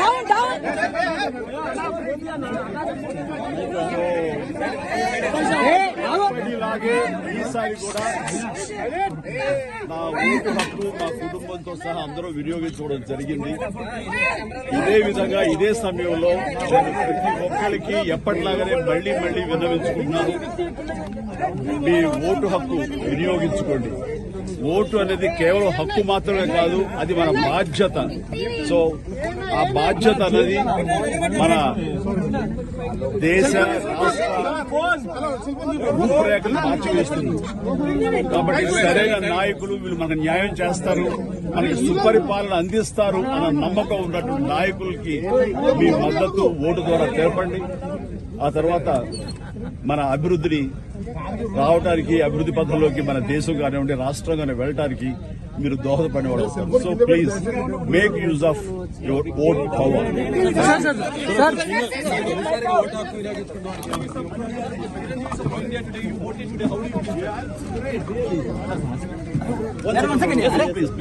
Down down ఇలాగే ఈసారి కూడా. నా ఓటు హక్కు మా కుటుంబంతో సహా అందరూ వినియోగించుకోవడం జరిగింది. ఇదే విధంగా ఇదే సమయంలో ప్రతి ఒక్కరికి ఎప్పటిలాగానే మళ్ళీ మళ్ళీ విన్నవించుకుంటున్నాను. మీ ఓటు హక్కు వినియోగించుకోండి. ఓటు అనేది కేవలం హక్కు మాత్రమే కాదు అది మన బాధ్యత. సో ఆ బాధ్యత అనేది మన దేశ రాష్ట్ర రూపురేఖలు మార్చివేస్తుంది. కాబట్టి సరైన నాయకులు వీళ్ళు మనకు న్యాయం చేస్తారు మనకి సుపరిపాలన అందిస్తారు అన్న నమ్మకం ఉన్నటువంటి నాయకులకి మీ మద్దతు ఓటు ద్వారా తెలపండి. ఆ తర్వాత మన అభివృద్ధిని రావడానికి అభివృద్ధి పథంలోకి మన దేశం కానివ్వండి రాష్ట్రం కానీ వెళ్ళటానికి మీరు దోహదపడిన వాడు so please make use of your vote power please